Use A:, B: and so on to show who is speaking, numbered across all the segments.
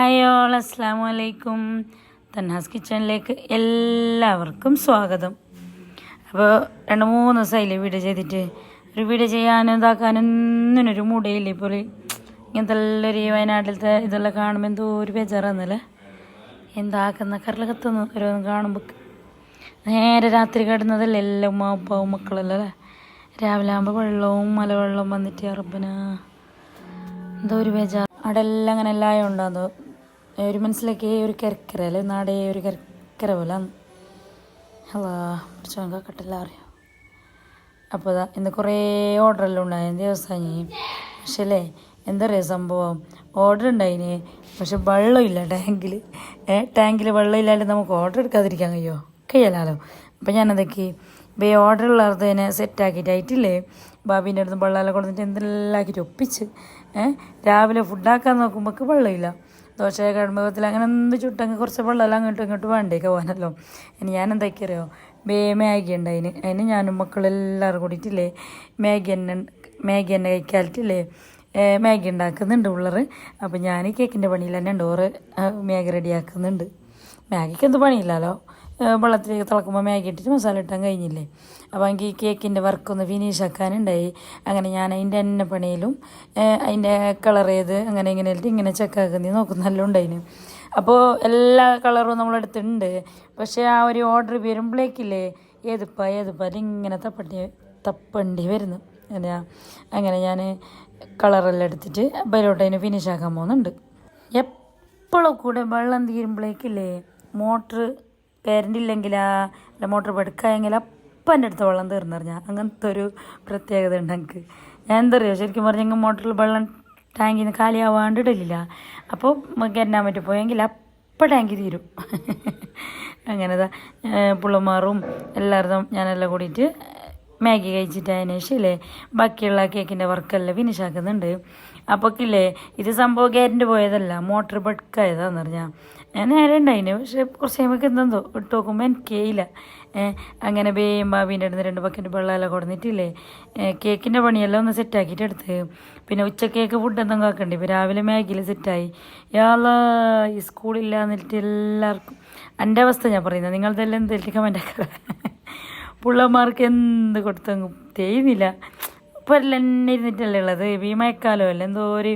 A: Hi all അസ്സാം വലൈക്കും തന്നാസ് കിച്ചണിലേക്ക് എല്ലാവർക്കും സ്വാഗതം. അപ്പോൾ രണ്ട് മൂന്ന് ദിവസമായില്ലേ വീഡിയോ ചെയ്തിട്ട്? ഒരു വീഡിയോ ചെയ്യാനും ഇതാക്കാനും ഒരു മൂടയില്ല ഇപ്പോൾ? ഇങ്ങനത്തെ എല്ലാം ഈ വയനാട്ടിലത്തെ ഇതെല്ലാം കാണുമ്പോൾ എന്തോ ഒരു ബേജാറാന്നല്ലേ? എന്താക്കുന്ന കരളകത്തുനിന്ന് ഓരോന്ന് കാണുമ്പോൾ നേരെ രാത്രി കിടന്നതല്ലേ എല്ലാം ഉമ്മ ഉപ്പാവും മക്കളല്ലേ അല്ലേ? രാവിലെ ആകുമ്പോൾ വെള്ളവും മലവെള്ളവും വന്നിട്ട് അറബന. എന്തോ ഒരു ബേജാർ അവിടെ എല്ലാം അങ്ങനെ എല്ലാം ഉണ്ടാകുന്നു ഒരു മനസ്സിലേക്ക് ഒരു കിരക്കര അല്ലേ? നാടേ ഒരു കിരക്കര പോലെ. ഹലോ കുറച്ച് കട്ടില്ല അറിയാം? അപ്പോൾ ഇതാ ഇന്ന് കുറേ ഓർഡറെല്ലാം ഉണ്ടായി ദിവസം പക്ഷേ അല്ലേ എന്താ പറയുക സംഭവം? ഓർഡർ ഉണ്ടായിന് പക്ഷെ വെള്ളമില്ല ടാങ്കിൽ ഏ ടാങ്കിൽ വെള്ളമില്ലാണ്ട് നമുക്ക് ഓർഡർ എടുക്കാതിരിക്കാൻ കഴിയുമോ കഴിയലാലോ അപ്പം ഞാനതൊക്കെ ഈ ഓർഡർ ഉള്ളത് തന്നെ സെറ്റാക്കിയിട്ട് ആയിട്ടില്ലേ? ബാബീന്റെ അടുത്ത് വെള്ളമെല്ലാം കൊടുത്തിട്ട് എന്തെല്ലാം ആക്കിയിട്ട് ഒപ്പിച്ച് ഏഹ് രാവിലെ ഫുഡാക്കാൻ നോക്കുമ്പോൾ വെള്ളമില്ല. ദോശ കടുംബത്തിൽ അങ്ങനെ എന്ത് ചുട്ടങ്ങ് കുറച്ച് വെള്ളമെല്ലാം അങ്ങോട്ടും ഇങ്ങോട്ടും വേണ്ടേക്ക് പോകാനല്ലോ. ഇനി ഞാൻ എന്തൊക്കെ അറിയോ ബേ മാഗി ഉണ്ട് അതിന് അതിന് ഞാനും മക്കളെല്ലാവരും കൂടിയിട്ടില്ലേ മാഗി തന്നെ മാഗി തന്നെ കഴിക്കാലിട്ടില്ലേ മാഗി ഉണ്ടാക്കുന്നുണ്ട് പിള്ളേർ അപ്പോൾ ഞാൻ കേക്കിന്റെ പണിയിൽ തന്നെ ഉണ്ട്. ഓറ് മാഗി റെഡിയാക്കുന്നുണ്ട്. മാഗിക്ക് എന്ത് പണിയില്ലല്ലോ വെള്ളത്തിലേക്ക് തിളക്കുമ്പോൾ മാഗി ഇട്ടിട്ട് മസാല ഇട്ടാൻ കഴിഞ്ഞില്ലേ? അപ്പോൾ എനിക്ക് ഈ കേക്കിന്റെ വർക്കൊന്ന് ഫിനിഷ് ആക്കാനുണ്ടായി അങ്ങനെ ഞാൻ അതിന്റെ എണ്ണ പണിയിലും അതിന്റെ കളർ ചെയ്ത് അങ്ങനെ ഇങ്ങനെ ഇങ്ങനെ ചെക്കാക്കുന്ന നല്ല ഉണ്ടായിന്. അപ്പോൾ എല്ലാ കളറും നമ്മളെടുത്തിട്ടുണ്ട് പക്ഷേ ആ ഒരു ഓർഡർ വരുമ്പോഴേക്കില്ലേ ഏതിപ്പാ ഏതിപ്പാ ഇങ്ങനെ തപ്പണ്ടി തപ്പണ്ടി വരുന്നു. എന്താ അങ്ങനെ ഞാൻ കളറെല്ലാം എടുത്തിട്ട് ബലോട്ട് അതിന് ഫിനിഷ് ആക്കാൻ പോകുന്നുണ്ട്. എപ്പോഴും കൂടെ വെള്ളം തീരുമ്പോഴേക്കില്ലേ മോട്ടർ കറണ്ട് ഇല്ലെങ്കിലാ അല്ല മോട്ടർ പെടുക്കായെങ്കിൽ എന്റെ അടുത്ത് വെള്ളം തീർന്നറിഞ്ഞാൽ അങ്ങനത്തെ ഒരു പ്രത്യേകത ഉണ്ട് എനിക്ക്. ഞാൻ എന്താ പറയുക ശരിക്കും പറഞ്ഞെങ്കിൽ മോട്ടറിൽ വെള്ളം ടാങ്കിൽ നിന്ന് കാലിയാവാണ്ട് ഇടലില്ല. അപ്പോൾ കരണ്ടാൻ പറ്റി? പോയെങ്കിൽ അപ്പം ടാങ്കി തീരും. അങ്ങനെതാ പുള്ളമാറും എല്ലാവരും ഞാനെല്ലാം കൂടിയിട്ട് മാഗി കഴിച്ചിട്ട് അതിന് ശേഷമില്ലേ ബാക്കിയുള്ള കേക്കിന്റെ വർക്കെല്ലാം ഫിനിഷ് ആക്കുന്നുണ്ട്. അപ്പോക്കില്ലേ ഇത് സംഭവം ഗ്യാരന്റ് പോയതല്ല മോട്ടർ ബഡ്ക്കായതാന്ന് പറഞ്ഞാൽ ഞാൻ നേരെ ഉണ്ടായിന് പക്ഷെ കുറച്ച് കഴിയുമ്പോൾ എന്തെന്തോ ഇട്ട് നോക്കുമ്പോൾ എനിക്കേയില്ല അങ്ങനെ ബേയും ബാബീന്റെ അടുത്ത് രണ്ട് ബക്കറ്റ് വെള്ളമെല്ലാം കൊടുന്നിട്ടില്ലേ? കേക്കിന്റെ പണിയെല്ലാം ഒന്ന് സെറ്റാക്കിയിട്ട് എടുത്ത്. പിന്നെ ഉച്ചക്കേക്ക് ഫുഡ് എന്തെങ്കിലും ആക്കണ്ടേ ഇപ്പോൾ രാവിലെ മാഗിയിൽ സെറ്റായി യാള ഈ സ്കൂളില്ല എന്നിട്ട് എല്ലാവർക്കും എന്റെ അവസ്ഥ ഞാൻ പറയുന്നത്. നിങ്ങളതെല്ലാം എന്തെങ്കിലും കമന്റ് ആക്കുക പിള്ളമാർക്ക് എന്ത് കൊടുത്തങ്ങ് തേയുന്നില്ല. ഇപ്പോൾ എല്ലാം എന്നെ ഇരുന്നിട്ടല്ലേ ഉള്ളത്. ഈ മഴക്കാലമല്ലേ എന്തോ ഒരു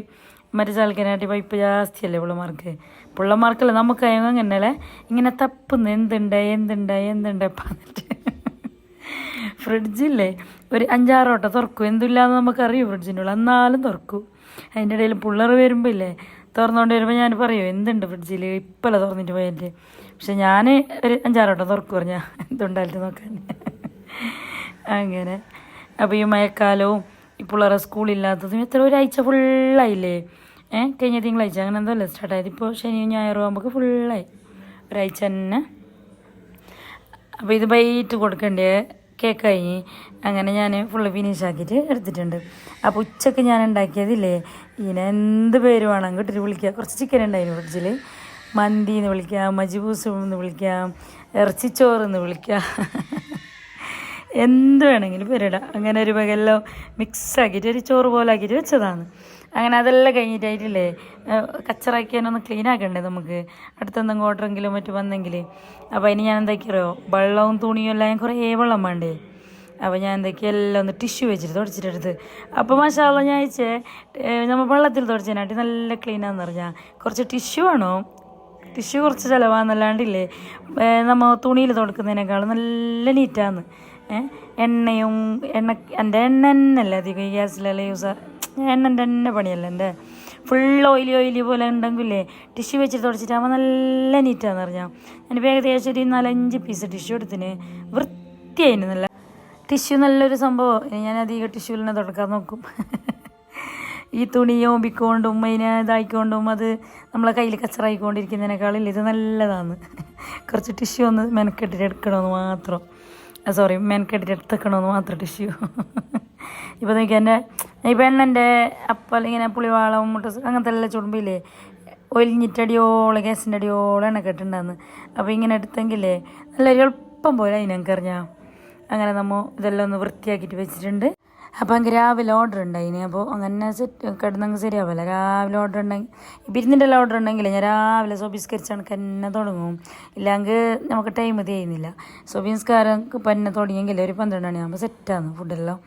A: മറ്റു ചാൽക്കാനായിട്ട് പൈപ്പ് ജാസ്തിയല്ലേ പുള്ളമാർക്ക് പുള്ളമാർക്കല്ല നമുക്ക് അങ്ങനെയല്ലേ ഇങ്ങനെ തപ്പുന്നു എന്തുണ്ട് എന്തുണ്ട് എന്തുണ്ട് പറഞ്ഞിട്ട് ഫ്രിഡ്ജില്ലേ? ഒരു അഞ്ചാറോട്ടം തുറക്കും. എന്തില്ലാന്ന് നമുക്കറിയും ഫ്രിഡ്ജിന്റെ ഉള്ളിൽ. എന്നാലും തുറക്കും. അതിന്റെ ഇടയിൽ പിള്ളേർ വരുമ്പോൾ ഇല്ലേ തുറന്നുകൊണ്ട് വരുമ്പോൾ ഞാൻ പറയും എന്തുണ്ട് ഫ്രിഡ്ജിൽ ഇപ്പല്ല തുറന്നിട്ട് പോയല്ലേ പക്ഷെ ഞാൻ ഒരു അഞ്ചാറോട്ടം തുറക്കും പറഞ്ഞാൽ എന്തുണ്ടായിട്ട് നോക്കാൻ അങ്ങനെ. അപ്പോൾ ഈ മഴക്കാലവും ഈ പിള്ളേരെ സ്കൂളില്ലാത്തതും എത്ര ഒരാഴ്ച ഫുള്ളായില്ലേ ഏഹ് കഴിഞ്ഞ തിങ്കളാഴ്ച അങ്ങനെ എന്തോ അല്ലേ സ്റ്റാർട്ടായത് ഇപ്പോൾ ശനിയും ഞായറും ആകുമ്പോൾ ഫുള്ളായി ഒരാഴ്ച തന്നെ. അപ്പോൾ ഇത് ബൈറ്റ് കേക്ക് കഴിഞ്ഞ് അങ്ങനെ ഞാൻ ഫുള്ള് ഫിനിഷ് ആക്കിയിട്ട് എടുത്തിട്ടുണ്ട്. അപ്പോൾ ഉച്ചയ്ക്ക് ഞാൻ ഉണ്ടാക്കിയതില്ലേ? ഇതിനെ എന്ത് പേര് വേണം കിട്ടിട്ട് വിളിക്കുക കുറച്ച് ചിക്കൻ ഉണ്ടായിരുന്നു ഫ്രിഡ്ജിൽ മന്തി എന്ന് വിളിക്കാം മജിബൂസ് എന്ന് വിളിക്കാം ഇറച്ചിച്ചോറ് എന്ന് വിളിക്കാം. എന്ത് വേണമെങ്കിലും പേരിടാം അങ്ങനെ ഒരു വകയെല്ലാം മിക്സ് ആക്കിയിട്ട് ഒരു ചോറ് പോലെ ആക്കിയിട്ട് വെച്ചതാണ്. അങ്ങനെ അതെല്ലാം കഴിഞ്ഞിട്ടായിട്ടില്ലേ കച്ചറാക്കിയാനൊന്ന് ക്ലീൻ ആക്കണ്ടേ നമുക്ക്? അടുത്തെന്തെങ്കിലും ഓർഡറെങ്കിലും മറ്റും വന്നെങ്കിൽ അപ്പോൾ അതിന് ഞാൻ എന്താക്കിയോ വെള്ളവും തുണിയും എല്ലാം ഞാൻ കുറേ വെള്ളം വേണ്ടേ? അപ്പോൾ ഞാൻ എന്തൊക്കെ എല്ലാം ഒന്ന് ടിഷ്യൂ വെച്ചിട്ട് തുടച്ചിട്ടെടുത്ത് അപ്പോൾ മസാല ഞാൻ അയച്ചേ നമ്മൾ വെള്ളത്തിൽ തുടച്ചതിനായിട്ട് നല്ല ക്ലീനാന്ന് പറഞ്ഞാൽ കുറച്ച് ടിഷ്യൂ ആണോ ടിഷ്യൂ കുറച്ച് ചിലവാന്നല്ലാണ്ടില്ലേ നമ്മൾ തുണിയിൽ തുടക്കുന്നതിനേക്കാളും നല്ല നീറ്റാന്ന് എണ്ണയും എണ്ണ എന്റെ എണ്ണ തന്നെയല്ലേ അധികം ഗ്യാസിലെല്ലാം യൂസ് എണ്ണന്റെ തന്നെ പണിയല്ലേ എന്റെ ഫുൾ ഓയിലി ഓയിലി പോലെ ഉണ്ടെങ്കിലേ ടിഷ്യൂ വെച്ചിട്ട് തുടച്ചിട്ടാകുമ്പോൾ നല്ല നീറ്റാന്ന് പറഞ്ഞാൽ ഇപ്പോൾ ഏകദേശം ഒരു നാലഞ്ച് പീസ് ടിഷ്യൂ എടുത്തിന്. വൃത്തിയായിരുന്നു നല്ല ടിഷ്യൂ നല്ലൊരു സംഭവം. ഞാൻ അധികം ടിഷ്യൂവിൽ തന്നെ തുടക്കാൻ നോക്കും. ഈ തുണി ഓമ്പിക്കൊണ്ടും അതിനെ ഇതായിക്കൊണ്ടും അത് നമ്മളെ കയ്യിൽ കച്ചറായിക്കൊണ്ടിരിക്കുന്നതിനേക്കാളും ഇത് നല്ലതാണ് കുറച്ച് ടിഷ്യൂ ഒന്ന് മെനക്കെട്ടിട്ട് എടുക്കണമെന്ന് മാത്രം. സോറി മെനക്കെട്ടിട്ട് എടുത്തേക്കണമെന്ന് മാത്രം ടിഷ്യൂ ഇപ്പോൾ നോക്കി എന്റെ ഇപ്പൊ എണ്ണന്റെ അപ്പം ഇങ്ങനെ പുളിവാളം മുട്ട അങ്ങനത്തെ എല്ലാം ചുടുമ്പില്ലേ ഒലിഞ്ഞിട്ടടിയോളം ഗ്യാസിന്റെ അടിയോളം എണ്ണ കെട്ടുണ്ടാന്ന് അപ്പോൾ ഇങ്ങനെ എടുത്തെങ്കിലേ നല്ല എളുപ്പം പോലെ അതിനെനിക്കറിഞ്ഞാൽ അങ്ങനെ നമ്മൾ ഇതെല്ലാം ഒന്ന് വൃത്തിയാക്കിയിട്ട് വെച്ചിട്ടുണ്ട്. അപ്പോൾ എനിക്ക് രാവിലെ ഓർഡർ ഇനി അപ്പോൾ അങ്ങനെ കിടന്നങ്ങ് ശരിയാവില്ല രാവിലെ ഓർഡർ ഉണ്ടെങ്കിൽ ഇപ്പം എല്ലാം ഓർഡർ ഉണ്ടെങ്കിൽ ഞാൻ രാവിലെ സോബിസ്കരിച്ച് കണക്ക് എന്നെ തുടങ്ങും. ഇല്ലെങ്കിൽ നമുക്ക് ടൈം തികയുന്നില്ല സ്വഭിസ്കാരം ഇപ്പം എന്നെ തുടങ്ങിയെങ്കിൽ ഒരു പന്ത്രണ്ട് മണിയാകുമ്പോൾ സെറ്റാണ് ഫുഡെല്ലാം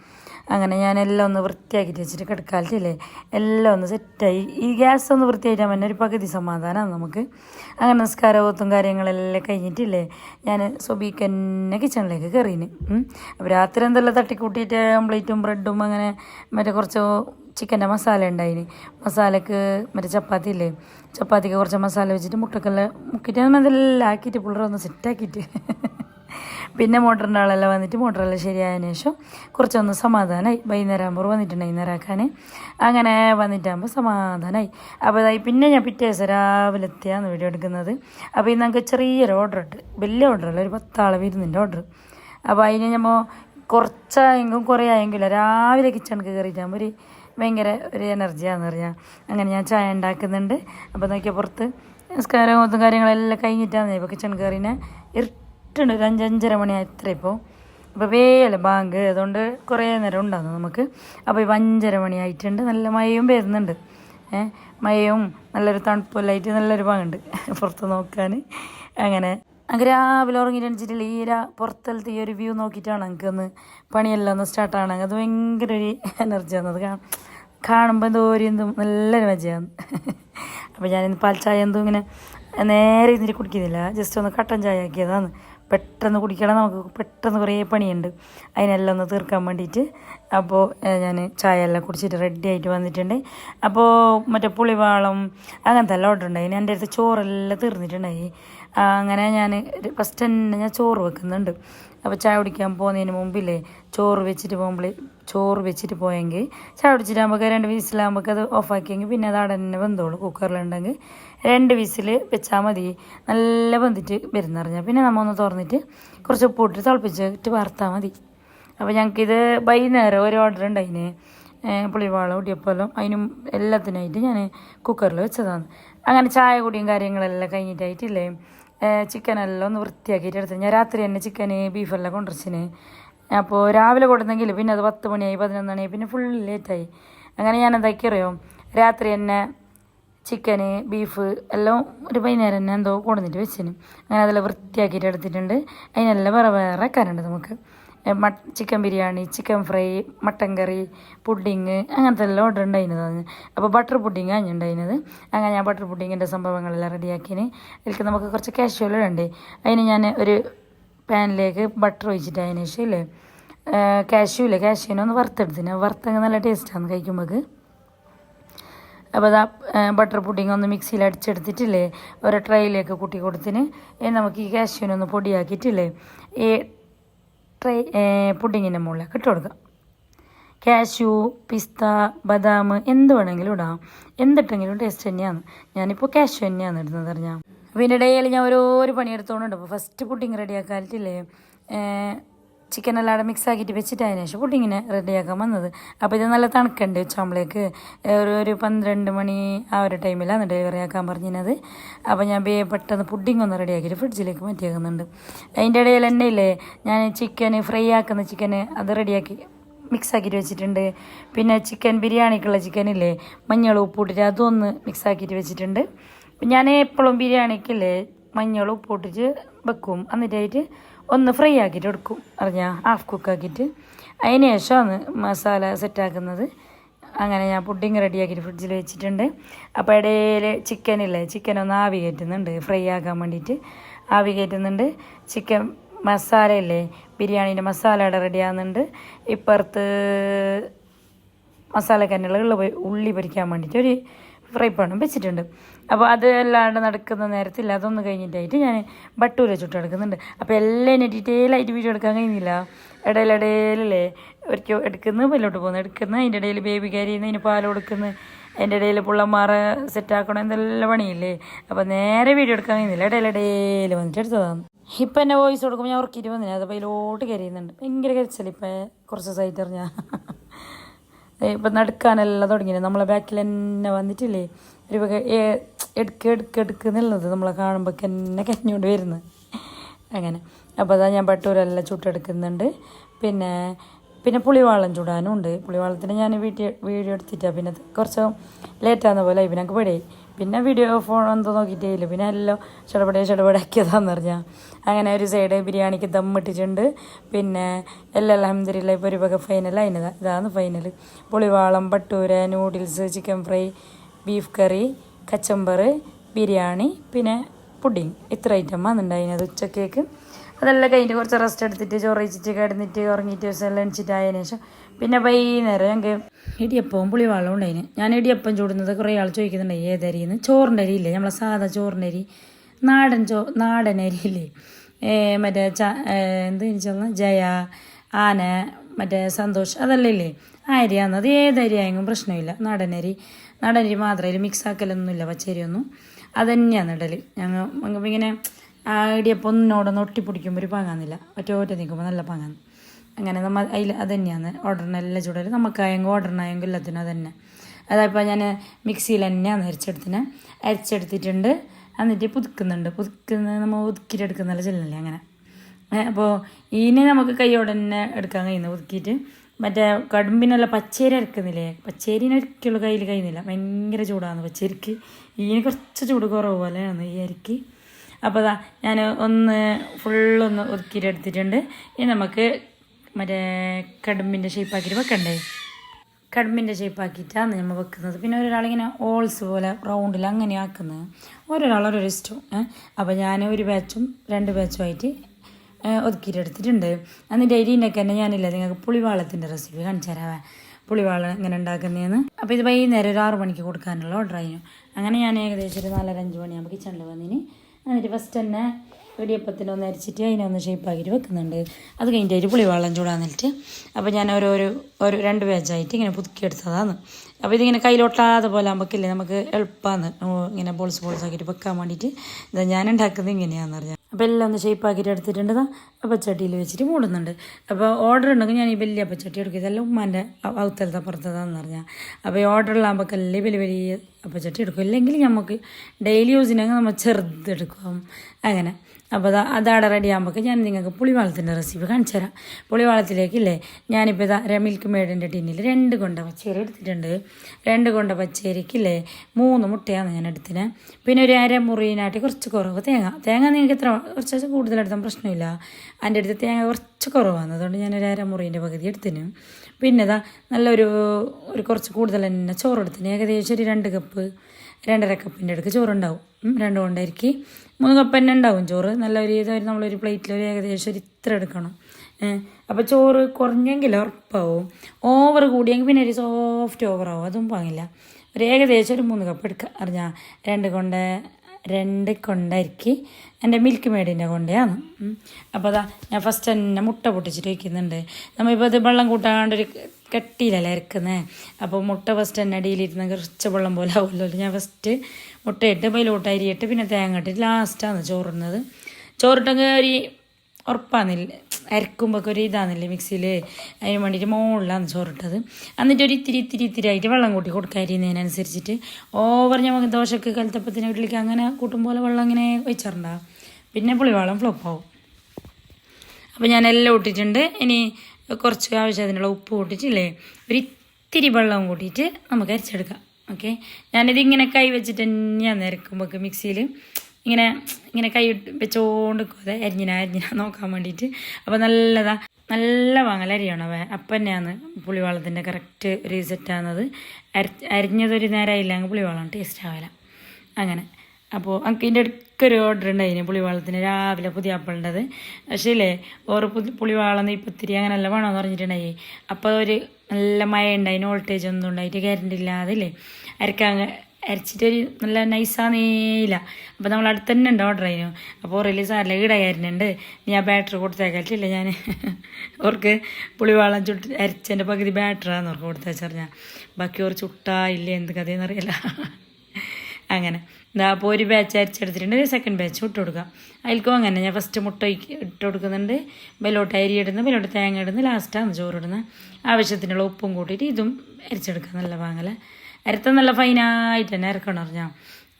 A: അങ്ങനെ ഞാൻ എല്ലാം ഒന്ന് വൃത്തിയാക്കിയിട്ട് വെച്ചിട്ട് കിടക്കാലത്തില്ലേ എല്ലാം ഒന്ന് സെറ്റായി. ഈ ഗ്യാസ് ഒന്ന് വൃത്തിയായിട്ടാൽ തന്നെ ഒരു പകുതി സമാധാനമാണ് നമുക്ക്. അങ്ങനെ നിസ്കാരവത്തും കാര്യങ്ങളെല്ലാം കഴിഞ്ഞിട്ടില്ലേ? ഞാൻ സൊബീക്ക് തന്നെ കിച്ചണിലേക്ക് കയറീന്. അപ്പോൾ രാത്രി എന്തെല്ലാം തട്ടിക്കൂട്ടിയിട്ട് ഓംപ്ലേറ്റും ബ്രെഡും അങ്ങനെ മറ്റേ കുറച്ച് ചിക്കന്റെ മസാല ഉണ്ടായിന്. മസാലക്ക് മറ്റേ ചപ്പാത്തി ഇല്ലേ? ചപ്പാത്തിക്ക് കുറച്ച് മസാല വെച്ചിട്ട് മുട്ടക്കെല്ലാം മുക്കിയിട്ട് അതെല്ലാം ആക്കിയിട്ട് പിള്ളേരൊന്ന് സെറ്റാക്കിയിട്ട് പിന്നെ മോട്ടറിന്റെ ആളെല്ലാം വന്നിട്ട് മോട്ടറെല്ലാം ശരിയായതിനു ശേഷം കുറച്ചൊന്ന് സമാധാനമായി വൈകുന്നേരം ആകുമ്പോൾ വന്നിട്ടുണ്ടായി നേരാക്കാൻ അങ്ങനെ വന്നിട്ടാകുമ്പോൾ സമാധാനമായി അപ്പോൾ ഇതായി പിന്നെ ഞാൻ പിറ്റേ ദിവസം രാവിലെ എത്തിയാണ് വീഡിയോ എടുക്കുന്നത്. അപ്പോൾ ഇന്ന് നമുക്ക് ചെറിയൊരു ഓർഡർ ഉണ്ട്. വലിയ ഓർഡർ അല്ല ഒരു പത്താളെ വരുന്നുണ്ട് ഓർഡർ അപ്പോൾ അതിന് നമ്മൾ കുറച്ചായെങ്കിലും കുറേ ആയെങ്കിലും രാവിലെ കിച്ചണിക്ക് കയറിയിട്ടാകുമ്പോൾ ഒരു ഭയങ്കര ഒരു എനർജിയാണെന്ന് പറയാം. അങ്ങനെ ഞാൻ ചായ ഉണ്ടാക്കുന്നുണ്ട്. അപ്പോൾ നോക്കിയാൽ പുറത്ത് ഒത്തും കാര്യങ്ങളെല്ലാം കഴിഞ്ഞിട്ടാണ് ഇപ്പോൾ കിച്ചൺ കയറിനെ. ഇരുട്ടുണ്ട് ഒരു അഞ്ചഞ്ചര മണി എത്ര ഇപ്പോൾ അപ്പോൾ വേല ബാങ്ക് അതുകൊണ്ട് കുറേ നേരം ഉണ്ടാകുന്നു നമുക്ക്. അപ്പോൾ ഇപ്പോൾ അഞ്ചര മണിയായിട്ടുണ്ട് നല്ല മഴയും വരുന്നുണ്ട് മഴയും നല്ലൊരു തണുപ്പെല്ലായിട്ട് നല്ലൊരു ബാങ്കുണ്ട് പുറത്ത് നോക്കാൻ അങ്ങനെ. അങ്ങനെ രാവിലെ ഉറങ്ങിയിട്ടില്ല ഈ പുറത്തലത്തെ ഈ ഒരു വ്യൂ നോക്കിയിട്ടാണ് എനിക്കൊന്ന് പണിയെല്ലാം ഒന്ന് സ്റ്റാർട്ടാണ് അത് ഭയങ്കര ഒരു എനർജിയാണ് അത് കാണാം. കാണുമ്പോൾ എന്തോ ഒരു എന്തും നല്ലൊരു മജയാണ് അപ്പോൾ ഞാനിന്ന് പാൽ ചായ എന്തോ ഇങ്ങനെ നേരെ ഇതിന് കുടിക്കുന്നില്ല. ജസ്റ്റ് ഒന്ന് കട്ടൻ ചായ ആക്കിയതാണ്. പെട്ടെന്ന് കുടിക്കണം നമുക്ക് പെട്ടെന്ന് കുറേ പണിയുണ്ട്. അതിനെല്ലാം ഒന്ന് തീർക്കാൻ വേണ്ടിയിട്ട്. അപ്പോൾ ഞാൻ ചായ എല്ലാം കുടിച്ചിട്ട് റെഡി ആയിട്ട് വന്നിട്ടുണ്ട്. അപ്പോൾ മറ്റേ പുളിവാളം അങ്ങനത്തെ എല്ലാം ഓർഡർ ഉണ്ടായി. എന്റെ അടുത്ത് ചോറെല്ലാം തീർന്നിട്ടുണ്ടായി. അങ്ങനെ ഞാൻ ഫസ്റ്റ് തന്നെ ഞാൻ ചോറ് വെക്കുന്നുണ്ട്. അപ്പോൾ ചായ കുടിക്കാൻ പോകുന്നതിന് മുമ്പില്ലേ ചോറ് വെച്ചിട്ട് പോകുമ്പോൾ ചോറ് വെച്ചിട്ട് പോയെങ്കിൽ ചായ കുടിച്ചിട്ടാകുമ്പോൾ രണ്ട് വിസിലാകുമ്പോൾ അത് ഓഫാക്കിയെങ്കിൽ പിന്നെ അത് അവിടെ തന്നെ വെന്തോളൂ. കുക്കറിലുണ്ടെങ്കിൽ രണ്ട് വിസിൽ വെച്ചാൽ മതി. നല്ല വെന്തിട്ട് വരുന്നറിഞ്ഞാൽ പിന്നെ നമ്മൾ ഒന്ന് തുറന്നിട്ട് കുറച്ച് ഉപ്പിട്ട് തിളപ്പിച്ചിട്ട് വറുത്താൽ മതി. അപ്പോൾ ഞങ്ങൾക്കിത് വൈകുന്നേരം ഒരു ഓർഡർ ഉണ്ട് ഉണ്ടായിന് പുളിവാളം ഒടിയപ്പോലും അതിനും എല്ലാത്തിനായിട്ട് ഞാൻ കുക്കറിൽ വെച്ചതാണ്. അങ്ങനെ ചായ കുടിയും കാര്യങ്ങളെല്ലാം കഴിഞ്ഞിട്ടായിട്ടില്ലേ. ചിക്കനെല്ലാം ഒന്ന് വൃത്തിയാക്കിയിട്ട് എടുത്തത്. ഞാൻ രാത്രി തന്നെ ചിക്കന് ബീഫെല്ലാം കൊണ്ടുവച്ചിന്. അപ്പോൾ രാവിലെ കൊടുത്തെങ്കിൽ പിന്നെ അത് പത്ത് മണിയായി പതിനൊന്ന് മണിയായി പിന്നെ ഫുൾ ലേറ്റായി അങ്ങനെ ഞാൻ എന്താക്കി അറിയോ രാത്രി തന്നെ ചിക്കന് ബീഫ് എല്ലാം ഒരു വൈകുന്നേരം തന്നെ എന്തോ കൊണ്ടുവന്നിട്ട് വെച്ചിന്. അങ്ങനെ അതെല്ലാം വൃത്തിയാക്കിയിട്ട് എടുത്തിട്ടുണ്ട്. അതിനെല്ലാം വേറെ വേറെ വെക്കാനുണ്ട് നമുക്ക്. Chicken biryani chicken fry mutton curry pudding അങ്ങനത്തെ എല്ലാം ഓർഡർ ഉണ്ടായിരുന്നത് അതിന് അപ്പോൾ ബട്ടർ പുഡിങ് ആണ് ഉണ്ടായിരുന്നത്. അങ്ങനെ ഞാൻ ബട്ടർ പുഡിങ്ങിന്റെ സംഭവങ്ങളെല്ലാം റെഡിയാക്കിന് അതിലേക്ക് നമുക്ക് കുറച്ച് കാഷ്വൽ ഉണ്ട് അതിന് ഞാൻ ഒരു പാനിലേക്ക് ബട്ടർ ഒഴിച്ചിട്ട് അതിന് ശേഷം ഇല്ലേ? കാഷ്യൂ ഇല്ലേ? കാഷ്യൂനെ ഒന്ന് വറുത്തെടുത്തിന്. വറുത്തെങ്കിൽ നല്ല ടേസ്റ്റാണ് കഴിക്കുമ്പോൾ അപ്പോൾ അതാ ബട്ടർ പുഡിങ് ഒന്ന് മിക്സിയിൽ അടിച്ചെടുത്തിട്ടില്ലേ? ഒരു ട്രൈയിലേക്ക് കൂട്ടി കൊടുത്തിന് നമുക്ക് ഈ കാശ്യൂനൊന്ന് പൊടിയാക്കിയിട്ടില്ലേ? ഈ ട്രൈ പുഡിങ്ങിന്റെ മുകളിലേക്ക് ഇട്ട് കൊടുക്കാം. കാഷ്യൂ പിസ്ത ബദാം എന്ത് വേണമെങ്കിലും ഇടാം. എന്തിട്ടെങ്കിലും ടേസ്റ്റ് തന്നെയാണ്. ഞാനിപ്പോൾ കാഷ്യൂ തന്നെയാണ് ഇടുന്നത് അറിഞ്ഞാൽ അപ്പോൾ ഇതിന്റെ ഞാൻ ഓരോ പണിയെടുത്തോണ്ടുണ്ട് പണിയെടുത്തോണ്ട് അപ്പോൾ ഫസ്റ്റ് പുഡിങ് റെഡിയാക്കാനിട്ടില്ലേ ചിക്കൻ എല്ലാം മിക്സ് ആക്കിയിട്ട് വെച്ചിട്ട് അതിന് ശേഷം പുഡിങ്ങിനെ റെഡിയാക്കാൻ വന്നത്. അപ്പോൾ ഇത് നല്ല തണുക്കുണ്ട് ഉച്ചാകുമ്പോഴേക്ക് ഒരു ഒരു പന്ത്രണ്ട് മണി ആ ഒരു ടൈമിലാണ് ഡെലിവറി ആക്കാൻ പറഞ്ഞിരുന്നത് അപ്പോൾ ഞാൻ ബേ പെട്ടെന്ന് പുഡിങ് ഒന്ന് റെഡിയാക്കിയിട്ട് ഫ്രിഡ്ജിലേക്ക് മാറ്റിയാക്കുന്നുണ്ട്. അതിന്റെ ഇടയിൽ തന്നെ ഇല്ലേ ഞാൻ ചിക്കന് ഫ്രൈ ആക്കുന്ന ചിക്കന് അത് റെഡിയാക്കി മിക്സ് ആക്കിയിട്ട് വെച്ചിട്ടുണ്ട്. പിന്നെ ചിക്കൻ ബിരിയാണിക്കുള്ള ചിക്കനില്ലേ മഞ്ഞൾ ഉപ്പിട്ടിട്ട് അതൊന്ന് മിക്സ് ആക്കിയിട്ട് വെച്ചിട്ടുണ്ട്. ഞാൻ എപ്പോഴും ബിരിയാണിക്കില്ലേ മഞ്ഞൾ ഉപ്പിട്ടിട്ട് വെക്കും. എന്നിട്ടായിട്ട് ഒന്ന് ഫ്രൈ ആക്കിയിട്ട് എടുക്കും. അറിഞ്ഞാൽ ഹാഫ് കുക്കാക്കിയിട്ട് അതിന് ശേഷമാണ് മസാല സെറ്റാക്കുന്നത് അങ്ങനെ ഞാൻ പുഡിങ് റെഡിയാക്കിയിട്ട് ഫ്രിഡ്ജിൽ വെച്ചിട്ടുണ്ട്. അപ്പോൾ ഇടയിൽ ചിക്കനില്ലേ ചിക്കൻ ഒന്ന് ആവി കയറ്റുന്നുണ്ട്. ഫ്രൈ ആക്കാൻ വേണ്ടിയിട്ട്. ആവി കയറ്റുന്നുണ്ട്. ചിക്കൻ മസാലയില്ലേ ബിരിയാണീന്റെ മസാല ഇവിടെ റെഡി ആകുന്നുണ്ട് ഇപ്പുറത്ത് മസാലക്കന്നുള്ള ഉള്ള പോയി ഉള്ളി പൊരിക്കാൻ വേണ്ടിയിട്ട് ഒരു ഫ്രൈ പാനും വെച്ചിട്ടുണ്ട്. അപ്പോൾ അത് അല്ലാണ്ട് നടക്കുന്ന നേരത്തിൽ അതൊന്ന് കഴിഞ്ഞിട്ടായിട്ട് ഞാൻ ബട്ടൂര ചുട്ടെടുക്കുന്നുണ്ട് അപ്പോൾ എല്ലാം എന്നെ ഡീറ്റെയിൽ ആയിട്ട് വീഡിയോ എടുക്കാൻ കഴിയുന്നില്ല. ഇടയിലിടയിലല്ലേ ഒരിക്കൽ എടുക്കുന്നു പല്ലോട്ട് പോകുന്നു. എടുക്കുന്നു അതിന്റെ ഇടയിൽ ബേബി കരിയുന്നു അതിന് പാൽ കൊടുക്കുന്നു. അതിന്റെ ഇടയിൽ പുള്ളന്മാരെ സെറ്റാക്കണം എന്തെല്ലാം പണിയില്ലേ? അപ്പോൾ നേരെ വീഡിയോ എടുക്കാൻ കഴിയുന്നില്ല. ഇടയിലിടയിൽ വന്നിട്ട് എടുത്തതാണ്. ഇപ്പം എന്നെ വോയിസ് കൊടുക്കുമ്പോൾ ഞാൻ ഉറക്കിയിട്ട് വന്നില്ല അതപ്പോൾ അതിലോട്ട് കരയുന്നുണ്ട് ഭയങ്കര കരച്ചല്ലേ ഇപ്പം കുറച്ച് ദിവസമായിട്ട് അറിഞ്ഞാൽ ഇപ്പം നടക്കാനെല്ലാം തുടങ്ങിയത് നമ്മളെ ബാക്കിൽ തന്നെ വന്നിട്ടില്ലേ? ഒരു എടുക്ക എടുക്ക എടുക്ക് എടുക്ക് എന്നുള്ളത് നമ്മളെ കാണുമ്പോൾ തന്നെ കഞ്ഞുകൊണ്ട് വരുന്നത്. അങ്ങനെ. അപ്പോൾ അതാ ഞാൻ പട്ടൂരെല്ലാം ചുട്ടെടുക്കുന്നുണ്ട്. പിന്നെ പിന്നെ പുളിവാളം ചൂടാനും ഉണ്ട് പുളിവാളത്തിന് ഞാൻ വീട്ടിൽ വീഡിയോ എടുത്തിട്ടാണ് പിന്നെ കുറച്ച് ലേറ്റാകുന്ന പോലെ പിന്നെ എനിക്ക് പേടിയായി പിന്നെ വീഡിയോ ഫോൺ എന്തോ നോക്കിയിട്ടേ ഇല്ല പിന്നെ എല്ലാം ചടപടേ ചടപടാക്കിയതാന്ന് പറഞ്ഞാൽ അങ്ങനെ ഒരു സൈഡ് ബിരിയാണിക്ക് ദം ഇട്ടിട്ടുണ്ട്. പിന്നെ എല്ലാ അലഹമ്മദില്ല ഇപ്പോൾ ഒരു വക ഫൈനൽ അതിനതാ ഇതാണ് final പുളിവാളം bhatura noodles chicken fry beef curry kachumber biryani പിന്നെ പുഡിങ്. ഇത്ര ഐറ്റം ഐറ്റമാണ് ഉണ്ടായിരുന്നത് ഉച്ചക്കേക്ക്. അതെല്ലാം കഴിഞ്ഞിട്ട് കുറച്ച് റെസ്റ്റ് എടുത്തിട്ട് ചോറ് കിടന്നിട്ട് ഉറങ്ങിയിട്ട് എല്ലാം എണിച്ചിട്ട് ആയതിനു ശേഷം പിന്നെ വൈകുന്നേരം ഞങ്ങൾക്ക് ഇടിയപ്പവും പുളിവാളവും ഉണ്ടായിന്. ഞാൻ ഇടിയപ്പം ചൂടുന്നത് കുറേ ആൾ ചോദിക്കുന്നുണ്ടായി ഏതരിന്ന്? ചോറിന്റെ അരി ഇല്ലേ? നമ്മളെ സാധാ ചോറിന്റെ അരി. നാടൻ ചോ നാടൻ അരി ഇല്ലേ? ഏ, മറ്റേ ച എന്ത് ചോദിച്ചാൽ ജയ ആന മറ്റേ സന്തോഷ് അതെല്ലാം ഇല്ലേ ആ അരിയാന്ന് അത് ഏത് അരിയായെങ്കിലും പ്രശ്നമില്ല. നടനരി. നടനരി മാത്രമേ മിക്സ് ആക്കലൊന്നുമില്ല. പച്ചരിയൊന്നും. അത് തന്നെയാണ് ഇടൽ ഞങ്ങൾ ഇങ്ങനെ ഇടിയപ്പം ഒന്നിനോടൊന്ന് ഒട്ടിപ്പിടിക്കുമ്പോൾ ഒരു പാങ്ങാന്നില്ല. ഒറ്റ ഒറ്റ നിൽക്കുമ്പോൾ നല്ല പാങ്ങാന്ന്. അങ്ങനെ നമ്മൾ അതിൽ അത് തന്നെയാണ് ഓർഡറിന് എല്ലാം ചൂടൽ നമുക്കായെങ്കിൽ ഓർഡറിനായെങ്കിൽ എല്ലാത്തിനും അത് തന്നെ അതായപ്പോൾ ഞാൻ മിക്സിയിൽ തന്നെയാണ് അരിച്ചെടുത്തിന്. അരിച്ചെടുത്തിട്ടുണ്ട്. എന്നിട്ട് പുതുക്കുന്നുണ്ട്. പുതുക്കുന്നത് നമ്മൾ ഒതുക്കിയിട്ടെടുക്കുന്നല്ല ചെല്ലല്ലേ അങ്ങനെ. അപ്പോൾ ഇനി നമുക്ക് കൈയോടെ തന്നെ എടുക്കാൻ കഴിയുന്നു ഒതുക്കിയിട്ട്. മറ്റേ കടുമ്പിനല്ല പച്ചേരി അരക്കുന്നില്ലേ? പച്ചേരിനെ ഒരിക്കലും കയ്യിൽ കഴിയുന്നില്ല. ഭയങ്കര ചൂടാണ് പച്ചേരിക്ക്. ഇനി കുറച്ച് ചൂട് കുറവ് പോലെയാണ് ഈ അരിക്ക്. അപ്പോൾ അതാ ഞാൻ ഒന്ന് ഫുള്ളൊന്ന് ഒതുക്കിയിട്ട് എടുത്തിട്ടുണ്ട്. ഇനി നമുക്ക് മറ്റേ കടുമ്പിന്റെ ഷേപ്പാക്കിയിട്ട് വെക്കണ്ടേ? കടുമ്പിന്റെ ഷേപ്പാക്കിയിട്ടാണ് നമ്മൾ വെക്കുന്നത്. പിന്നെ ഒരാളിങ്ങനെ ഓൾസ് പോലെ റൗണ്ടിൽ അങ്ങനെ ആക്കുന്നത്. ഓരോ ഇഷ്ടം അപ്പോൾ ഞാൻ ഒരു ബാച്ചും രണ്ട് ബാച്ചും ആയിട്ട് ഒതുക്കിയിട്ടെടുത്തിട്ടുണ്ട്. എന്നിട്ട് അരിന്റെയൊക്കെ തന്നെ ഞാനില്ല നിങ്ങൾക്ക് പുളിവാളത്തിന്റെ റെസിപ്പി കാണിച്ചു തരാവേ. പുളിവാളം എങ്ങനെ ഉണ്ടാക്കുന്നതെന്ന് അപ്പോൾ ഇത് വൈകുന്നേരം ഒരു ആറ് മണിക്ക് കൊടുക്കാനുള്ള ഓർഡർ ആയിരുന്നു. അങ്ങനെ ഞാൻ ഏകദേശം ഒരു നാലര അഞ്ച് മണിയാകുമ്പോൾ കിച്ചണിൽ വന്നിന്. എന്നിട്ട് ഫസ്റ്റ് തന്നെ ഇടിയപ്പത്തിന് ഒന്ന് അരിച്ചിട്ട് അതിനൊന്ന് ഷേപ്പാക്കിയിട്ട് വെക്കുന്നുണ്ട്. അത് കഴിഞ്ഞിട്ട് ഒരു പുളിവെള്ളം ചൂടാന്നിട്ട് അപ്പോൾ ഞാൻ ഓരോരോ ഒരു രണ്ട് പേജായിട്ട് ഇങ്ങനെ പുതുക്കിയെടുത്തതാണ്. അപ്പോൾ ഇതിങ്ങനെ കയ്യിലൊട്ടാതെ പോലെ ആകുമ്പോഴേക്കില്ലേ നമുക്ക് എളുപ്പമാണ് ഇങ്ങനെ ബോൾസ് ബോൾസ് ആക്കിയിട്ട് വെക്കാൻ വേണ്ടിയിട്ട് ഇതാ ഞാൻ ഉണ്ടാക്കുന്നത് ഇങ്ങനെയാണെന്ന് പറഞ്ഞാൽ അപ്പോൾ എല്ലാം ഒന്ന് ഷേപ്പാക്കിയിട്ട് എടുത്തിട്ടുണ്ട് ദാ അപ്പച്ചട്ടിയിൽ വെച്ചിട്ട് മൂടുന്നുണ്ട്. അപ്പോൾ ഓർഡർ ഉണ്ടെങ്കിൽ ഞാൻ ഈ വലിയ അപ്പച്ചട്ടി എടുക്കും. ഇതെല്ലാം ഉമ്മാന്റെ അവത്തലത്തെ പുറത്തതാന്ന് പറഞ്ഞാൽ അപ്പോൾ ഈ ഓർഡറിലാകുമ്പോൾ വലിയ വലിയ വലിയ അപ്പച്ചട്ടി എടുക്കും. ഇല്ലെങ്കിൽ നമുക്ക് ഡെയിലി യൂസിനങ്ങ് നമ്മൾ ചെറുതെടുക്കും അങ്ങനെ. അപ്പോൾ അതാ അതവിടെ റെഡി ആകുമ്പോൾ ഞാൻ നിങ്ങൾക്ക് പുളിവാളത്തിന്റെ റെസിപ്പി കാണിച്ചു തരാം പുളിവാളത്തിലേക്കില്ലേ ഞാനിപ്പോൾ ഇതാ മിൽക്ക് മേഡിന്റെ ടിന്നിൽ രണ്ട് കൊണ്ട പച്ചരി എടുത്തിട്ടുണ്ട്. രണ്ട് കൊണ്ട പച്ചരിക്കില്ലേ മൂന്ന് മുട്ടയാണ് ഞാൻ എടുത്തിന്. പിന്നെ ഒരു അരമുറിയിനായിട്ട് കുറച്ച് കുറവ് തേങ്ങ. തേങ്ങ നിങ്ങൾക്ക് എത്ര കുറച്ച് കൂടുതലെടുത്താൽ പ്രശ്നമില്ല. എന്റെ അടുത്ത് തേങ്ങ കുറച്ച് കുറവാണ്. അതുകൊണ്ട് ഒരു അരമുറീന്റെ പകുതി എടുത്തിന്. പിന്നെ ഇതാ നല്ലൊരു ഒരു കുറച്ച് കൂടുതൽ തന്നെ ചോറെടുത്തിന്. ഏകദേശം ഒരു രണ്ട് കപ്പ് രണ്ടര കപ്പിന്റെ അടുക്ക് ചോറുണ്ടാവും. രണ്ട് കൊണ്ടായിരിക്കും. മൂന്ന് കപ്പ് തന്നെ ഉണ്ടാവും ചോറ്. നല്ല ഒരു ഇതായി നമ്മളൊരു പ്ലേറ്റിൽ ഒരു ഏകദേശം ഒരു ഇത്ര എടുക്കണം. അപ്പോൾ ചോറ് കുറഞ്ഞെങ്കിൽ ഉറപ്പാവും. ഓവർ കൂടിയെങ്കിൽ പിന്നെ ഒരു സോഫ്റ്റ് ഓവറാവും അതും പാങ്ങില്ല. ഒരു ഏകദേശം ഒരു മൂന്ന് കപ്പ് എടുക്കുക അറിഞ്ഞാൽ രണ്ട് കൊണ്ട രണ്ട് കൊണ്ടരിക്ക് എന്റെ മിൽക്ക് മേഡിന്റെ കൊണ്ടയാണ്. അപ്പോൾ അതാ ഞാൻ ഫസ്റ്റ് തന്നെ മുട്ട പൊട്ടിച്ചിട്ട് വയ്ക്കുന്നുണ്ട് നമ്മളിപ്പോൾ ഇത് വെള്ളം കൂട്ടാണ്ടൊരു കട്ടിയിലല്ലേ ഇറക്കുന്നത് അപ്പോൾ മുട്ട ഫസ്റ്റ് തന്നെ അടിയിലിരുന്ന് കുറച്ച് വെള്ളം പോലെ ആവുമല്ലോ ഞാൻ ഫസ്റ്റ് മുട്ടയിട്ട് പൈലോട്ട് അരിയിട്ട് പിന്നെ തേങ്ങ ഇട്ടിട്ട് ലാസ്റ്റാണ് ചോറുന്നത്. ചോറിട്ടെങ്കിൽ ഒരു ഉറപ്പാന്നില്ല. അരക്കുമ്പോൾ ഒരു ഇതാന്നില്ലേ മിക്സിയിൽ അതിന് വേണ്ടിയിട്ട് മുകളിലാണ് ചോറിട്ടത്. എന്നിട്ട് ഒരു ഇത്തിരി ഇത്തിരി ഇത്തിരി ആയിട്ട് വെള്ളം കൂട്ടി കൊടുക്കുക അരിയുന്നതിനനുസരിച്ചിട്ട്. ഓവർ നമുക്ക് ദോശക്ക് കലത്തപ്പത്തിന് വീട്ടിലേക്ക് അങ്ങനെ കൂട്ടും പോലെ വെള്ളം ഇങ്ങനെ വെച്ചിട്ടുണ്ടാകും പിന്നെ പുളിവെള്ളം ഫ്ലോപ്പാവും അപ്പോൾ ഞാൻ എല്ലാം ഇട്ടിട്ടുണ്ട്. ഇനി കുറച്ച് ആവശ്യത്തിനുള്ള ഉപ്പ് കൂട്ടിച്ചില്ലേ? ഒരു ഇത്തിരി വെള്ളം കൂട്ടിയിട്ട് നമുക്ക് അരച്ചെടുക്കാം. ഓക്കെ ഞാനിത് ഇങ്ങനെ കൈ വെച്ചിട്ട് തന്നെയാണ് നിരക്കുമ്പോൾ മിക്സിയിൽ ഇങ്ങനെ ഇങ്ങനെ കൈ വെച്ചോണ്ട് അതെ അരിഞ്ഞിന അരിഞ്ഞിന നോക്കാൻ വേണ്ടിയിട്ട്. അപ്പോൾ നല്ലതാ നല്ല വാങ്ങൽ അരിയാണ് അപ്പം തന്നെയാണ് പുളിവെള്ളത്തിന്റെ കറക്റ്റ് ഒരു സെറ്റാകുന്നത് അരി അരിഞ്ഞതൊരു നേരമായില്ലെങ്കിൽ പുളിവെള്ളം ടേസ്റ്റ് ആവില്ല. അങ്ങനെ. അപ്പോൾ ഇതിന്റെ ഇടയ്ക്കൊരു ഓർഡർ ഉണ്ടായിന് പുളിവാളത്തിന് രാവിലെ പുതിയ ആപ്പിളുണ്ടത് പക്ഷേ ഇല്ലേ ഓറ് പുതി പുളിവാളം നെയ്പ്പത്തിരി അങ്ങനെല്ലാം വേണമെന്ന് പറഞ്ഞിട്ടുണ്ടായി. അപ്പോൾ ഒരു നല്ല മഴ ഉണ്ടായിന് വോൾട്ടേജ് ഒന്നും ഉണ്ടായിട്ട് കറണ്ട് ഇല്ലാതെ ഇല്ലേ? അരക്കാൻ അരച്ചിട്ടൊരു നല്ല നൈസാന്നേയില്ല അപ്പോൾ നമ്മൾ അടുത്ത് തന്നെ ഉണ്ട് ഓർഡർ ചെയ്യുന്നു അപ്പോൾ റിലീസ് ഈടകാരനുണ്ട് ഈടായിരുന്നുണ്ട്. ഞാൻ ബാറ്ററി കൊടുത്തേക്കാറ്റില്ല ഞാൻ ഓർക്ക് പുളിവാളം ചുട്ട് അരച്ചതിന്റെ പകുതി ബാറ്ററാന്ന് ഓർക്ക് കൊടുത്തേച്ചറിഞ്ഞാൽ ബാക്കി ഓർ ചുട്ടാ ഇല്ല എന്ത് കഥയെന്നറിയില്ല അങ്ങനെ. എന്താ അപ്പോൾ ഒരു ബാച്ച് അരിച്ചെടുത്തിട്ടുണ്ട്. സെക്കൻഡ് ബാച്ച് ഇട്ട് കൊടുക്കുക അതിൽക്കും അങ്ങനെ. ഞാൻ ഫസ്റ്റ് മുട്ട ഇട്ട് കൊടുക്കുന്നുണ്ട്. ബലോട്ട് അരി ഇടുന്നു. ബലോട്ട് തേങ്ങ ഇടുന്നു. ലാസ്റ്റാണ് ചോറ് ഇടുന്നത്. ആവശ്യത്തിനുള്ള ഉപ്പും കൂട്ടിയിട്ട് ഇതും അരിച്ചെടുക്കുക നല്ല വാങ്ങല അരത്ത നല്ല ഫൈനായിട്ട് തന്നെ അരക്കണം അറിഞ്ഞാൽ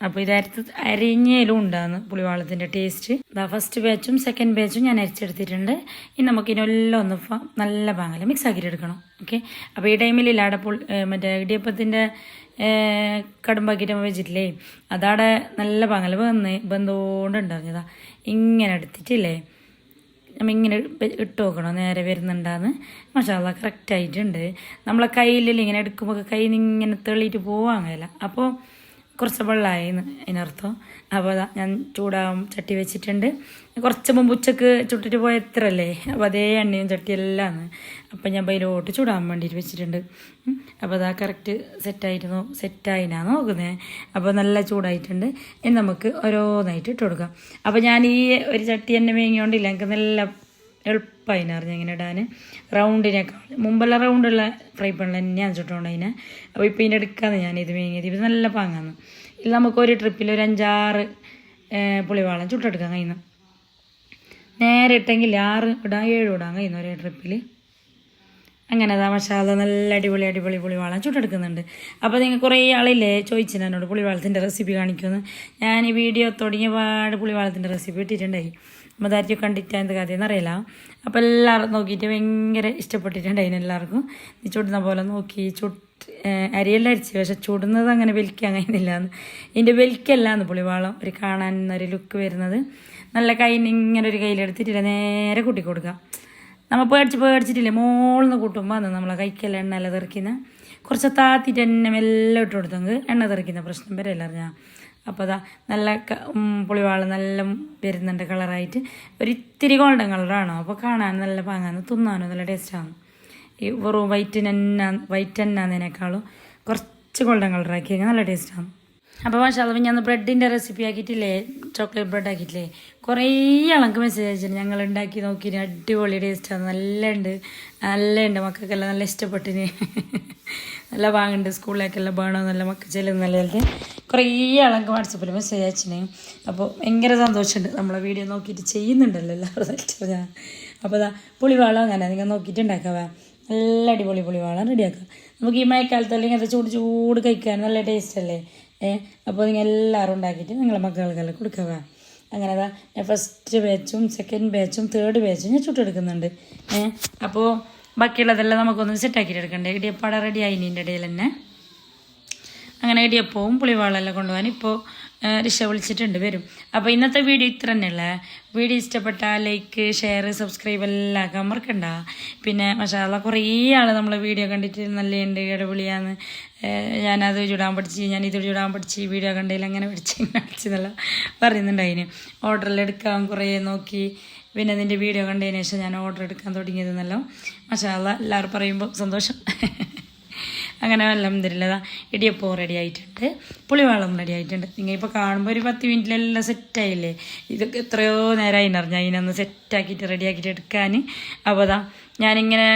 A: അപ്പോൾ ഇത് അരത്ത് അരിഞ്ഞേലും ഉണ്ടാകുന്നു പുളിവാളത്തിന്റെ ടേസ്റ്റ് ഇതാ ഫസ്റ്റ് ബാച്ചും സെക്കൻഡ് ബാച്ചും ഞാൻ അരച്ചെടുത്തിട്ടുണ്ട്. ഇനി നമുക്ക് ഇതിനെല്ലാം ഒന്ന് നല്ല പാങ്ങല മിക്സ് ആക്കിയിട്ട് എടുക്കണം. ഓക്കെ അപ്പോൾ ഈ ടൈമിൽ ഇല്ലാടെ പുൾ മറ്റേ ഇടിയപ്പത്തിന്റെ കടുമ്പാക്കിയിട്ട് വെച്ചിട്ടില്ലേ? അതവിടെ നല്ല പങ്ങൽ വന്ന് ബന്ധുകൊണ്ട് ബന്ധോണ്ടുണ്ടായിരുന്നതാ ഇങ്ങനെ എടുത്തിട്ടില്ലേ? നമ്മൾ ഇങ്ങനെ ഇട്ട് നോക്കണോ? നേരെ വരുന്നുണ്ടാന്ന്. മഷാല കറക്റ്റായിട്ടുണ്ട് നമ്മളെ കയ്യിലില്ല ഇങ്ങനെ എടുക്കുമ്പോൾ കയ്യിൽ നിന്ന് ഇങ്ങനെ തെളിയിട്ട് പോവാൻ കഴിയില്ല. അപ്പോൾ കുറച്ച് വെള്ളമായി അതിനർത്ഥം. അപ്പോൾ അതാ ഞാൻ ചൂടാവും ചട്ടി വെച്ചിട്ടുണ്ട്. കുറച്ച് മുമ്പ് ഉച്ചയ്ക്ക് ചുട്ടിട്ട് പോയ എത്ര അല്ലേ അപ്പോൾ അതേ എണ്ണയും ചട്ടിയെല്ലാം ആണ്. അപ്പം ഞാൻ ബൈലോട്ട് ചൂടാൻ വേണ്ടിയിട്ട് വെച്ചിട്ടുണ്ട്. അപ്പോൾ അതാ കറക്റ്റ് സെറ്റായിട്ട് സെറ്റായിനാണ് സെറ്റായിനാ നോക്കുന്നത് അപ്പോൾ നല്ല ചൂടായിട്ടുണ്ട്. ഇനി നമുക്ക് ഓരോന്നായിട്ട് ഇട്ട് കൊടുക്കാം. അപ്പോൾ ഞാൻ ഈ ഒരു ചട്ടി എണ്ണ വേങ്ങിയോണ്ടില്ല എനിക്ക് നല്ല എളുപ്പമായിന് അറിഞ്ഞ ഇങ്ങനെ ഇടാൻ റൗണ്ടിനേക്കാൾ. മുമ്പെല്ലാം റൗണ്ടുള്ള ഫ്രൈ പാനിൽ തന്നെയാണ് ചുട്ടുകൊണ്ട് അതിനെ അപ്പോൾ ഇപ്പോൾ ഇതിന്റെ എടുക്കാന്ന് ഞാൻ ഇത് വേങ്ങിയത് ഇത് നല്ല പാങ്ങാന്ന്. ഇത് നമുക്ക് ഒരു ട്രിപ്പിൽ ഒരു അഞ്ചാറ് പുളിവാളം ചുട്ടെടുക്കാൻ കഴിയുന്നു നേരെ ഇട്ടെങ്കിൽ ആറ് ഇടാം ഏഴ് ഇടാൻ കഴിയുന്നു ഒരേ ട്രിപ്പിൽ അങ്ങനെ അതാ മഷാല നല്ല അടിപൊളി അടിപൊളി പുളിവാളം ചുട്ടെടുക്കുന്നുണ്ട്. അപ്പോൾ നിങ്ങൾ കുറേ ആളില്ലേ ചോദിച്ചു എന്നോട് പുളിവാളത്തിന്റെ റെസിപ്പി കാണിക്കുമെന്ന്. ഞാൻ ഈ വീഡിയോ തുടങ്ങിയ പാട് പുളിവാളത്തിന്റെ റെസിപ്പി ഇട്ടിട്ടുണ്ടായി അപ്പോൾ അതായിരിക്കും കണ്ടിട്ട് എന്ത് കഥയെന്ന് അറിയില്ല. അപ്പോൾ എല്ലാവരും നോക്കിയിട്ട് ഭയങ്കര ഇഷ്ടപ്പെട്ടിട്ടുണ്ടായി എല്ലാവർക്കും. ചുട്ടുന്ന പോലെ നോക്കി ചുട്ട് അരിയെല്ലാം അരിച്ച് പക്ഷെ ചുടുന്നത് അങ്ങനെ വലിക്കാൻ കഴിയുന്നില്ല. എന്ന് ഇതിന്റെ വലിക്കല്ലാന്ന് പുളിവാളം ഒരു കാണാൻ ഒരു ലുക്ക് വരുന്നത്. നല്ല കൈ ഇങ്ങനെ ഒരു കയ്യിലെടുത്തിട്ടില്ല നേരെ കൂട്ടി കൊടുക്കുക. നമ്മൾ പേടിച്ച് പേടിച്ചിട്ടില്ലേ മോളിന്ന് കൂട്ടുമ്പോൾ അന്ന് നമ്മളെ കൈക്കെല്ലാം എണ്ണ എല്ലാം തെറിക്കുന്ന. കുറച്ച് താത്തിട്ട് എണ്ണ മെല്ലെ ഇട്ട് കൊടുത്തെങ്കിൽ എണ്ണ തെറിക്കുന്ന പ്രശ്നം വരെയല്ല അറിഞ്ഞാൽ അപ്പോൾ അതാ നല്ല പുളിവാളം നല്ല വരുന്നുണ്ട് കളറായിട്ട് ഒരു ഇത്തിരി ഗോൾഡൻ കളറാണോ അപ്പോൾ കാണാൻ നല്ല പാങ്ങാന്ന് തിന്നാനും നല്ല ടേസ്റ്റാണ് ഈ വെറും എന്ന വൈറ്റ് എന്നതിനേക്കാളും കുറച്ച് ഗോൾഡൻ കളറാക്കി കഴിഞ്ഞാൽ നല്ല ടേസ്റ്റാണ് അപ്പോൾ മാഷാ അപ്പോൾ ഞാൻ ബ്രെഡിന്റെ റെസിപ്പി ആക്കിയിട്ടില്ലേ? ചോക്ലേറ്റ് ബ്രെഡ് ആക്കിയിട്ടില്ലേ? കുറേ ആൾക്ക് മെസ്സേജ് അയച്ചിട്ട് ഞങ്ങൾ ഉണ്ടാക്കി നോക്കി അടിപൊളി ടേസ്റ്റാണ് നല്ല ഉണ്ട് നല്ല ഉണ്ട് മക്കൾക്കെല്ലാം നല്ല ഇഷ്ടപ്പെട്ടിന്. നല്ല വാങ്ങുന്നുണ്ട് സ്കൂളിലേക്കെല്ലാം നല്ല മക്കൾ ചെല്ലുന്നല്ലേ കുറേ ആൾക്ക് വാട്സപ്പിൽ മെസ്സേജ് അയച്ചിനെ. അപ്പോൾ ഭയങ്കര സന്തോഷമുണ്ട്. നമ്മളെ വീഡിയോ നോക്കിയിട്ട് ചെയ്യുന്നുണ്ടല്ലോ എല്ലാവരും. ഞാൻ അപ്പോൾ അതാ പുളിവാളം അങ്ങനെ നിങ്ങൾ നോക്കിയിട്ട് ഉണ്ടാക്കാവേ. നല്ല അടിപൊളി പുളിവാളം റെഡിയാക്കുക നമുക്ക് ഈ മഴക്കാലത്ത് അല്ലെങ്കിൽ അത് ചൂട് ചൂട് കഴിക്കാൻ നല്ല ടേസ്റ്റ് അല്ലേ? ഏഹ് അപ്പോൾ നിങ്ങൾ എല്ലാവരും ഉണ്ടാക്കിയിട്ട് നിങ്ങളെ മക്കൾക്കെല്ലാം കൊടുക്കുക. അങ്ങനെ അതാ ഞാൻ ഫസ്റ്റ് ബാച്ചും സെക്കൻഡ് ബാച്ചും തേർഡ് ബാച്ചും ഞാൻ ചുട്ടെടുക്കുന്നുണ്ട്. ഏഹ് അപ്പോൾ ബാക്കിയുള്ളതെല്ലാം നമുക്കൊന്ന് സെറ്റാക്കിയിട്ട് എടുക്കണ്ടേ? ഇടിയപ്പാട റെഡി ആയി ഇടയിൽ തന്നെ. അങ്ങനെ ഇടിയപ്പവും പുളിവാളെല്ലാം കൊണ്ടുപോകാൻ ഇപ്പോൾ റിഷ വിളിച്ചിട്ടുണ്ട് വരും. അപ്പോൾ ഇന്നത്തെ വീഡിയോ ഇത്ര തന്നെയല്ലേ വീഡിയോ ഇഷ്ടപ്പെട്ടാൽ ലൈക്ക് ഷെയർ സബ്സ്ക്രൈബ് എല്ലാം ആക്കാൻ മറക്കണ്ട പിന്നെ മഷാല കുറേ ആൾ നമ്മളെ വീഡിയോ കണ്ടിട്ട് നല്ലുണ്ട് ഇടപെളിയാന്ന് ഞാനത് ചുടാൻ പഠിച്ച് ഞാൻ ഇത് ചുടാൻ പഠിച്ച് വീഡിയോ കണ്ടതിൽ അങ്ങനെ പഠിച്ച് അതിന്. ഓർഡറിൽ എടുക്കാൻ കുറേ നോക്കി. പിന്നെ നിന്റെ വീഡിയോ കണ്ടതിന് ശേഷം ഞാൻ ഓർഡർ എടുക്കാൻ തുടങ്ങിയതെന്നല്ലോ. മഷാല എല്ലാവരും പറയുമ്പോൾ സന്തോഷം. അങ്ങനെ അലഹമില്ല ഇടിയപ്പവും റെഡി ആയിട്ടുണ്ട് പുളിവെള്ളം റെഡി ആയിട്ടുണ്ട്. നിങ്ങൾ ഇപ്പോൾ കാണുമ്പോൾ ഒരു പത്ത് മിനിറ്റിലെല്ലാം സെറ്റായില്ലേ ഇതൊക്കെ എത്രയോ നേരമായി നിറഞ്ഞ. അതിനൊന്ന് സെറ്റാക്കിയിട്ട് റെഡിയാക്കിയിട്ട് എടുക്കാൻ അപ്പോൾ അതാ ഞാനിങ്ങനെ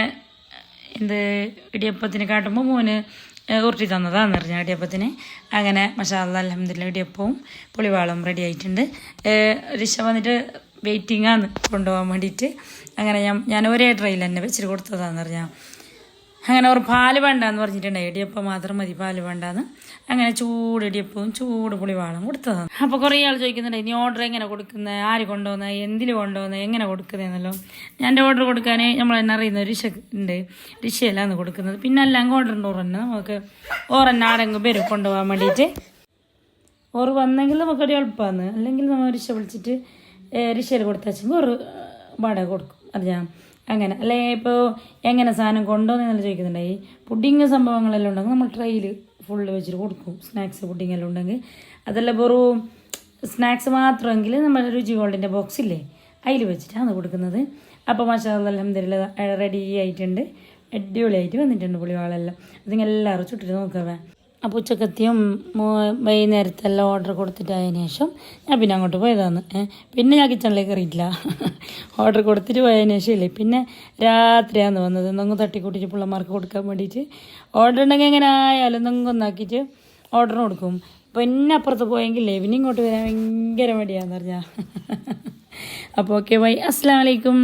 A: എന്ത് ഇടിയപ്പത്തിന് കാട്ടുമ്പോൾ മോന് ഉരുട്ടി തന്നതാണ് പറഞ്ഞ ഇടിയപ്പത്തിന്. അങ്ങനെ മഷാല അലഹമില്ല ഇടിയപ്പവും പുളിവാളും റെഡി ആയിട്ടുണ്ട്. ഋഷ വന്നിട്ട് വെയിറ്റിംഗ് കൊണ്ടുപോകാൻ വേണ്ടിയിട്ട്. അങ്ങനെ ഞാൻ ഞാൻ ഒരേ ട്രെയിൽ തന്നെ വെച്ചിട്ട് കൊടുത്തതാണെന്ന് പറഞ്ഞാൽ അങ്ങനെ ഒരു പാൽ വേണ്ടാന്ന് പറഞ്ഞിട്ടുണ്ടായി ഇടിയപ്പം മാത്രം മതി പാൽ വേണ്ടാന്ന്. അങ്ങനെ ചൂട് ഇടിയപ്പവും ചൂട് പുളിവാളും കൊടുത്തതാണ്. അപ്പോൾ കുറേ ആൾ ചോദിക്കുന്നുണ്ട് ഇനി ഓർഡർ എങ്ങനെ കൊടുക്കുന്നത് ആര് കൊണ്ടുപോകുന്നത് എന്തിൽ കൊണ്ടുപോകുന്നത് എങ്ങനെ കൊടുക്കുന്നതെന്നല്ലോ ഞാൻ ഓർഡർ കൊടുക്കാൻ നമ്മൾ തന്നെ അറിയുന്ന ഋഷ ഉണ്ട്. ഋഷിയല്ലാന്ന് കൊടുക്കുന്നത്. പിന്നെ എല്ലാം ഓർഡർ ഉണ്ട് ഓറന്നെ നമുക്ക് ഓറന്നെ ആരെങ്കിലും പേര് കൊണ്ടുപോകാൻ വേണ്ടിയിട്ട്. ഓർ വന്നെങ്കിൽ നമുക്കൊരു എളുപ്പമാണ് അല്ലെങ്കിൽ നമ്മൾ ഋഷ വിളിച്ചിട്ട് ഋഷയിൽ കൊടുത്താച്ചെങ്കിൽ ഒരു വാടക കൊടുക്കും. അറിയാം അങ്ങനെ. അല്ലെ ഇപ്പോൾ എങ്ങനെ സാധനം കൊണ്ടുവന്നെന്നല്ല ചോദിക്കുന്നുണ്ടായി. പുഡിങ് സംഭവങ്ങളെല്ലാം ഉണ്ടെങ്കിൽ നമ്മൾ ട്രെയിൽ ഫുള്ള് വെച്ചിട്ട് കൊടുക്കും. സ്നാക്സ് പുഡിങ് എല്ലാം ഉണ്ടെങ്കിൽ. അതെല്ലാം വെറും സ്നാക്സ് മാത്രമെങ്കിൽ നമ്മുടെ രുചി ഗോൾഡിന്റെ ബോക്സ് ഇല്ലേ? അതിൽ വെച്ചിട്ടാണ് കൊടുക്കുന്നത്. അപ്പോൾ മാഷാ അലഹമ്മദില്ല റെഡി ആയിട്ടുണ്ട്. അടിപൊളിയായിട്ട് വന്നിട്ടുണ്ട് പുളിവാളെല്ലാം. അതിങ്ങനെ എല്ലാവരും ചുട്ടിട്ട് നോക്കാവേ അപ്പോൾ ഉച്ചക്കത്തിയും വൈകുന്നേരത്തെല്ലാം ഓർഡർ കൊടുത്തിട്ടായതിനു ശേഷം ഞാൻ പിന്നെ അങ്ങോട്ട് പോയതാണ്. പിന്നെ ഞാൻ കിച്ചണിലേക്ക് കയറിയിട്ടില്ല ഓർഡർ കൊടുത്തിട്ട് പോയതിനു ശേഷം ഇല്ലേ പിന്നെ രാത്രിയാണ് വന്നത്. എന്തെങ്കിലും തട്ടിക്കൂട്ടിച്ച് പിള്ളമാർക്ക് കൊടുക്കാൻ വേണ്ടിയിട്ട് ഓർഡർ ഉണ്ടെങ്കിൽ എങ്ങനെ ആയാലും എന്തെങ്കിലും ഒന്നാക്കിയിട്ട് ഓർഡർ കൊടുക്കും. പിന്നെ അപ്പുറത്ത് പോയെങ്കിൽ പിന്നെ ഇങ്ങോട്ട് വരാൻ ഭയങ്കര മടിയാന്ന് പറഞ്ഞാൽ അപ്പോൾ ഓക്കെ ബൈ അസ്സാം വലൈക്കും